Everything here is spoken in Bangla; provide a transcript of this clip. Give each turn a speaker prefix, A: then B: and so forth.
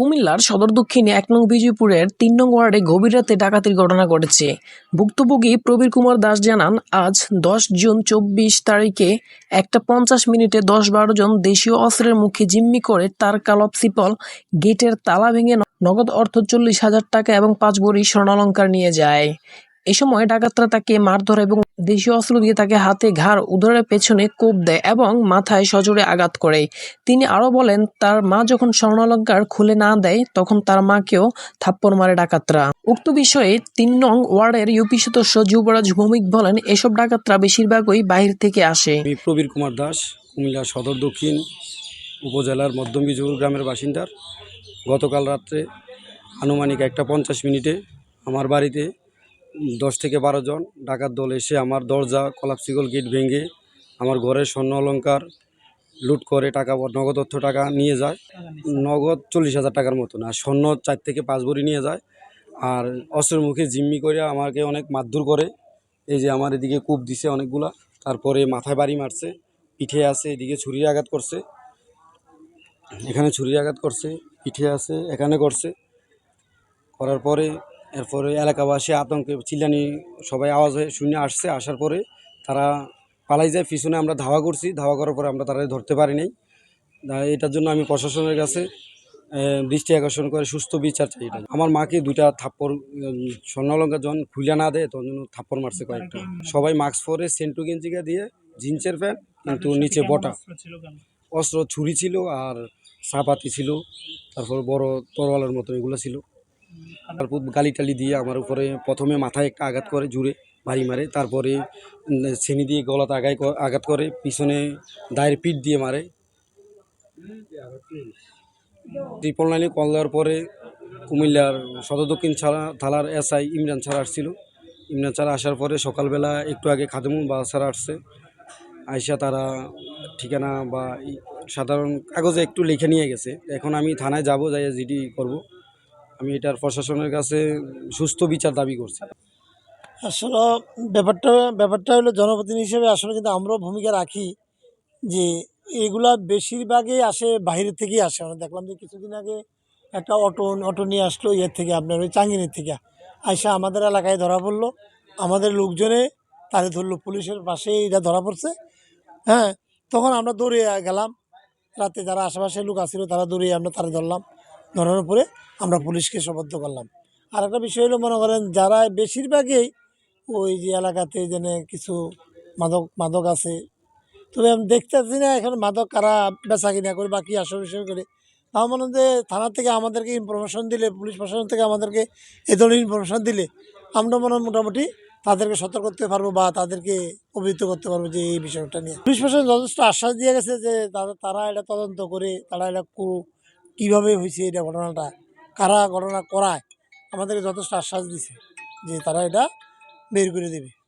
A: কুমিল্লার সদর দক্ষিণে এক নং বিজয়পুরের তিন নং ওয়ার্ডে গভীর রাতে ডাকাতির ঘটনা ঘটেছে। ভুক্তভোগী প্রবীর কুমার দাস জানান, আজ দশ জুন চব্বিশ তারিখে একটা পঞ্চাশ মিনিটে দশ বারো জন দেশীয় অস্ত্রের মুখে জিম্মি করে তার কালপ সিপল গেটের তালা ভেঙে নগদ অর্থ চল্লিশ হাজার টাকা এবং পাঁচ বড়ি স্বর্ণালঙ্কার নিয়ে যায়। এ সময় ডাকাতরা তাকে মারধর এবং দেশীয় অস্ত্র দিয়ে তাকে হাতে ঘাড় উদরের পেছনে কোপ দেয় এবং মাথায় সজোরে আঘাত করে। তিনি আরও বলেন, তার মা যখন স্বর্ণালঙ্কার খুলে না দেয়, তখন তার মাকেও থাপ্পড় মারে ডাকাতরা। উক্ত বিষয়ে তিন নং ওয়ার্ডের ইউপি সদস্য যুবরাজ ভৌমিক বলেন, এসব ডাকাতরা বেশিরভাগই বাহির থেকে আসে।
B: প্রবীর কুমার দাস, কুমিল্লা সদর দক্ষিণ উপজেলার মধ্যম গ্রামের বাসিন্দার। গতকাল রাত্রে আনুমানিক একটা পঞ্চাশ মিনিটে আমার বাড়িতে দশ থেকে বারো জন ডাকাত দল এসে আমার দরজা কলাপসিকল গেট ভেঙে আমার ঘরের স্বর্ণ অলঙ্কার লুট করে টাকা, নগদ অর্থ টাকা নিয়ে যায়। নগদ চল্লিশ হাজার টাকার মতন আর স্বর্ণ চার থেকে পাঁচ ভরি নিয়ে যায় আর অস্ত্রের মুখে জিম্মি করে আমাকে অনেক মারধর করে। এই যে আমার এদিকে কূপ দিছে অনেকগুলা, তারপরে মাথায় বাড়ি মারছে, পিঠে আছে, এদিকে ছুরির আঘাত করছে, এখানে ছুরির আঘাত করছে, পিঠে আছে, এখানে করছে। করার পরে এরপরে এলাকাবাসী আতঙ্কে চিল্লানি সবাই আওয়াজ হয়ে শুনে আসছে আসার পরে তারা পালাই যায় পিছনে আমরা ধাওয়া করছি ধাওয়া করার পরে আমরা তারা ধরতে পারি নাই। এটার জন্য আমি প্রশাসনের কাছে দৃষ্টি আকর্ষণ করে সুস্থ বিচার চাই এটা আমার মাকে দুইটা থাপ্পড় উম, স্বর্ণালঙ্কার যখন খুলে না দেয় তখন থাপ্পড় মারছে কয়েকটা। সবাই মাস্ক পরে সেন্টু গেঞ্জিকা দিয়ে জিন্সের প্যান্ট কিন্তু নিচে বটা। অস্ত্র ছুরি ছিল আর সাপাতি ছিল তারপর বড় তরোয়ালের মতো এগুলো ছিল। তারপর গালি টালি দিয়ে আমার উপরে প্রথমে মাথায় একটা আঘাত করে, জুড়ে বাড়ি মারে, তারপরে ছেনি দিয়ে গলাতে আগায় আঘাত করে, পিছনে দায়ের পিঠ দিয়ে মারে। ত্রিপল লাইনে কল দেওয়ার পরে কুমিল্লার সদর দক্ষিণ ছাড়া, থালার এসআই ইমরান ছাড়া আসছিল। ইমরান ছাড়া আসার পরে সকালবেলা একটু আগে খাদেমুল বা ছাড়া আসছে। আইসা তারা ঠিকানা বা সাধারণ কাগজে একটু লিখে নিয়ে গেছে। এখন আমি থানায় যাব যাই জিডি করব। আমি এটার প্রশাসনের কাছে সুস্থ বিচার দাবি করছি।
C: আসলে ব্যাপারটা ব্যাপারটা হলো জনপ্রতিনিধি হিসেবে আসলে কিন্তু আমরাও ভূমিকা রাখি যে এগুলা বেশিরভাগই আসে বাইরের থেকেই আসে। আমরা দেখলাম যে কিছুদিন আগে একটা অটো অটো নিয়ে আসলো ইয়ের থেকে, আপনার ওই চাঙ্গিনের থেকে। আইসা আমাদের এলাকায় ধরা পড়ল। আমাদের লোকজনে তারে ধরলো, পুলিশের পাশে এটা ধরা পড়ছে। হ্যাঁ তখন আমরা দৌড়ে গেলাম। রাতে যারা আশেপাশে লোক আসছিল তারা দৌড়ে আমরা তারা ধরলাম। ধরানোর পরে আমরা পুলিশকে সবদ্ধ করলাম। আর একটা বিষয় হলো, মনে করেন, যারা বেশিরভাগই ওই যে এলাকাতে যেন কিছু মাদক মাদক আছে, তবে আমি দেখতেছি না এখন মাদক কারা বেচা কিনা করে, বা কী আসল বিষয় করে। তাও মনে যে থানা থেকে আমাদেরকে ইনফরমেশন দিলে, পুলিশ প্রশাসন থেকে আমাদেরকে এ ধরনের ইনফরমেশন দিলে, আমরা মনে মোটামুটি তাদেরকে সতর্ক করতে পারব, বা তাদেরকে অভিহিত করতে পারব যে এই বিষয়টা নিয়ে। পুলিশ প্রশাসন যথেষ্ট আশ্বাস দিয়ে গেছে যে তারা এটা তদন্ত করে, তারা এটা কীভাবে হয়েছে এটা ঘটনাটা? কারা ঘটনা করায়? আমাদেরকে যথেষ্ট আশ্বাস দিছে যে তারা এটা বের করে দেবে।